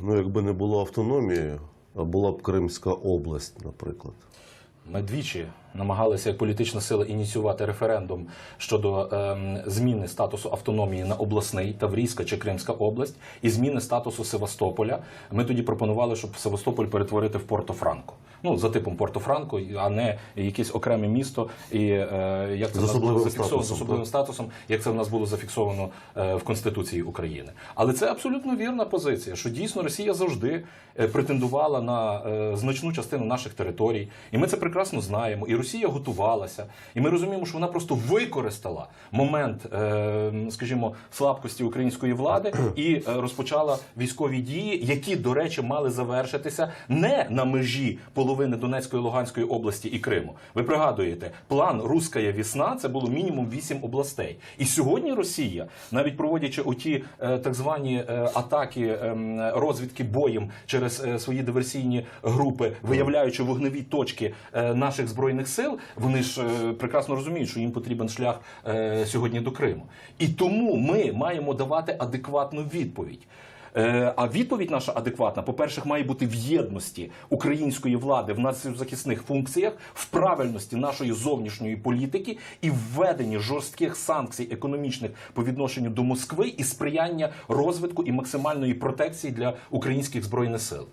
Ну, якби не було автономії, а була б Кримська область, наприклад. Ми двічі намагалися як політична сила ініціювати референдум щодо ем, зміни статусу автономії на обласний Таврійська чи Кримська область і зміни статусу Севастополя. Ми тоді пропонували, щоб Севастополь перетворити в Порто-Франко. Ну за типом Порто-Франко, а не якесь окреме місто, і е, як це З особливим зафіксовано з статусом, особливим так. статусом, як це в нас було зафіксовано е, в Конституції України. Але це абсолютно вірна позиція, що дійсно Росія завжди е, претендувала на е, значну частину наших територій, і ми це прекрасно знаємо. І Росія готувалася, і ми розуміємо, що вона просто використала момент, е, скажімо, слабкості української влади і е, розпочала військові дії, які, до речі, мали завершитися не на межі половини Донецької Луганської області і Криму. Ви пригадуєте, план Руська вісна це було мінімум вісім областей. І сьогодні Росія, навіть проводячи оті е, так звані атаки ем, розвідки боєм через свої диверсійні групи, виявляючи вогневі точки наших збройних сил, вони ж е, прекрасно розуміють, що їм потрібен шлях е, сьогодні до Криму. І тому ми маємо давати адекватну відповідь. Е, А відповідь наша адекватна, по-перше, має бути в єдності української влади в нацзахисних функціях, в правильності нашої зовнішньої політики і введенні жорстких санкцій економічних по відношенню до Москви і сприяння розвитку і максимальної протекції для українських збройних сил.